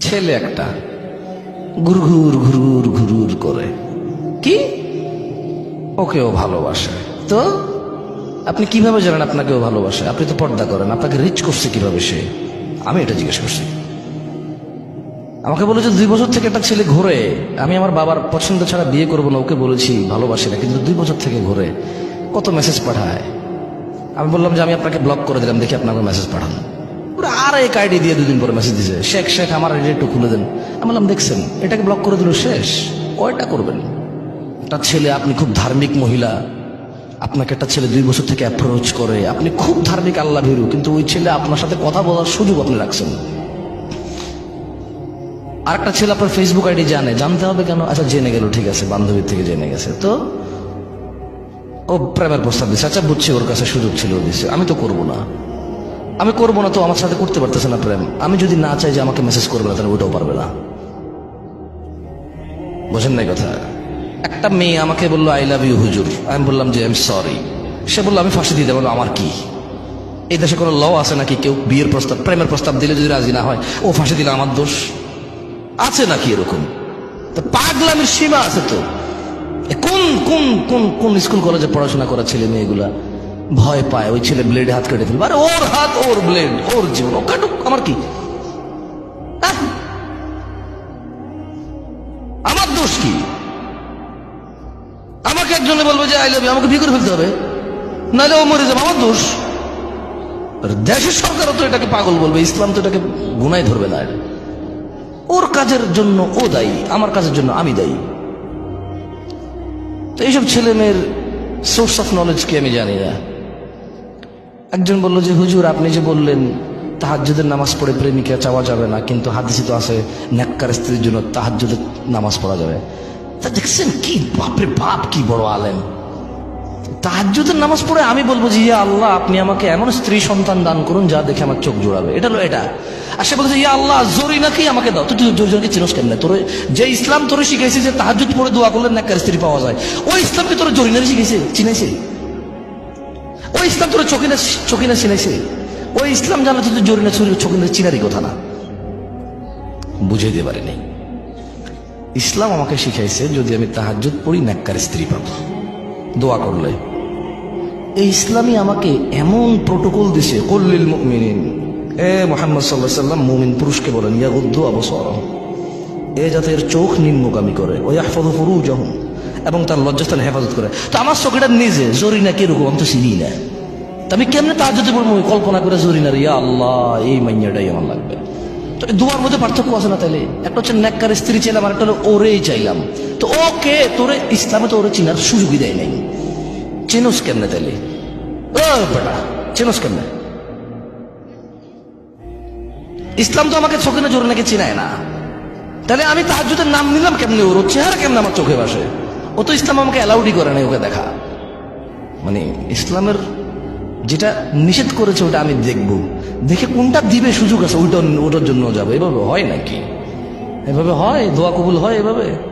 ছেলে একটা। ঘুরঘুর ঘুরঘুর ঘুরঘুর করে। কি? ওকেও ভালোবাসে। তো? আপনি কীভাবে জানেন আপনাকেও ভালোবাসে? আপনি তো পর্দা করেন। আপনাকে রিচ করছে কীভাবে সে? আমি এটা জিজ্ঞেস করছি। আমাকে বলেছে, দুই বছর থেকে একটা ছেলে ঘুরে। আমি আমার বাবার পছন্দ ছাড়া বিয়ে করব না, ওকে বলেছি, ভালোবাসি না, কিন্তু দুই বছর থেকে ঘুরে। কত মেসেজ পাঠায়? আমি বললাম যে, আমি আপনাকে ব্লক করে দিলাম, দেখি আপনাকে মেসেজ পাঠান। আর এক আইডি দিয়ে দুদিন পরে মেসেজ দিছে, শেখ শেখ, আমার আইডি একটু খুলে দেন। আমি বললাম, দেখছেন, এটাকে ব্লক করে দিল, শেষ। কয়টা করবেন? একটা ছেলে, আপনি খুব ধার্মিক মহিলা। আপনাকে একটা ছেলে দুই বছর থেকে অ্যাপ্রোচ করে। আপনি খুব ধার্মিক আল্লাহ ভীরু, কিন্তু ওই ছেলে আপনার সাথে কথা বলার সুযোগ আপনি রাখছেন। আর একটা ছেলে আপনার ফেসবুক আইডি জানে। জানতে হবে কেন? আচ্ছা জেনে গেল, ঠিক আছে, বান্ধবীর থেকে জেনে গেছে। তো ও প্রেমের প্রস্তাব দিচ্ছে আচ্ছা বুঝছি, ওর কাছে সুযোগ ছিল ও দিচ্ছে আমি তো করব না। আমি করব না তো, আমার সাথে করতে পারতেছে না প্রেম। আমি যদি না চাই যে আমাকে মেসেজ করবে না, তাহলে ওটাও পারবে না। বোঝেন নাই কথা? একটা মেয়ে আমাকে বলল আই লাভ ইউ হুজুর। আমি বললাম যে আই সরি সে বলল, আমি ফাঁসি দিতে বলল আমার কি? এই দেশে কোনো ল আছে নাকি? কেউ বিয়ের প্রস্তাব, প্রেমের প্রস্তাব দিলে যদি রাজি না হয়, ও ফাঁসি দিলে আমার দোষ? আছে নাকি এরকম? পাগলামের সীমা আছে তো। কোন কোন কোন কোন স্কুল কলেজে পড়াশোনা করা ছেলে মেয়েগুলা? ভয় পায়, ওই ছেলে ব্লেডে হাত কেটে ফেলবে। আরে ওর হাত, ওর ব্লেড ওর জীবন, ও কাটুক, আমার কি? আহ! আমার দোষ কি? আমাকে একজনে বলবে যে আই লাভ আমাকে বিয়ে করে ফেলতে হবে। নাহলে ও মরে যাবে, আমার দোষ। দেশের সরকারও তো এটাকে পাগল বলবে, ইসলাম তো এটাকে গুনায় ধরবে না। ওর কাজের জন্য ও দায়ী, আমার কাজের জন্য আমি দায়ী। তো এইসব ছেলে মেয়ের সোর্স অফ নলেজ কি আমি জানি না। একজন বলল যে, হুজুর, আপনি যে বললেন, তাহাজ্জুদের নামাজ পড়ে প্রেমিকা চাওয়া যাবে না, কিন্তু হাদিসে তো আছে, নেককার স্ত্রীর জন্য তাহাজ্জুদের নামাজ পড়া যাবে। তা দেখছেন কি, বাপরে বাপ, কি বড় আলেম। তাহাজ্জুদের নামাজ পড়ে আমি বলব যে, ইয়া আল্লাহ, আপনি আমাকে এমন স্ত্রী সন্তান দান করুন যা দেখে আমার চোখ জোড়াবে। এটা হলো এটা। আর সে বলছে, ইয়া আল্লাহ জরি নাকি আমাকে দাও? তুই জোর জোরকে চিনস কেন তোর, যে ইসলাম তোরে শিখাইছে যে তাহাজ্জুদ পড়ে দোয়া করলে নেককার স্ত্রী পাওয়া যায়, ওই ইসলামকে তোর জরিনারে শিখাইছে, চিনাইছে? ওই ইসলাম তোর চোখে চকিনা চিনাইছে ওই ইসলাম জানা তুই জরিনা ছড়ি চকিনা চিনারই কথা না। বুঝে দিতে পারি নাই ইসলাম আমাকে শিখাইছে যদি আমি তাহাজ্জুদ পড়ি নেককার স্ত্রী পাব। দোয়া করলে। এই ইসলামই আমাকে এমন প্রোটোকল দিছে কল্লিল মুমিনিন। এ মোহাম্মদ সাল্লাহ সাল্লাম, মুমিন পুরুষকে বলেন ইয়া উদ্দু অবসর এ যাতে এর চোখ নিম্নগামী করে ওই আহফদ ফরু যখন এবং তার লজ্জাস্থান হেফাজত করে। তো আমার চোখটা নিজে জরিনা কীরকম আমি তো চিনি না। আমি কেমনে তার যদি বলব কল্পনা করে জরিনার, ইয়া আল্লাহ, এই মাইয়াটাই আমার লাগবে। তো দুয়ার মধ্যে পার্থক্য আছে না তাইলে? একটা হচ্ছে নেককার স্ত্রী চাইলাম আর একটা হলো ওরেই চাইলাম। তো ওকে, তোরে ইসলামে তো ওরে চিনার সুযোগই দেয় নাই। চিনোস কেমনে তাইলে? ও কেমনে? ইসলাম তো আমাকে চোখে না জোরে নাকি চিনায় না। তাহলে আমি তাহাজুদের নাম নিলাম কেমনে ওর? চেহারা কেমনে আমার চোখে বাসে ও তো ইসলাম আমাকে অ্যালাউডই করে নাই ওকে দেখা। মানে ইসলামের যেটা নিষেধ করেছে ওটা আমি দেখব। দেখে কোনটা দিবে সুযোগ আছে ওইটা ওটার জন্য যাবে। এভাবে হয় নাকি? এভাবে হয়? দোয়া কবুল হয় এভাবে?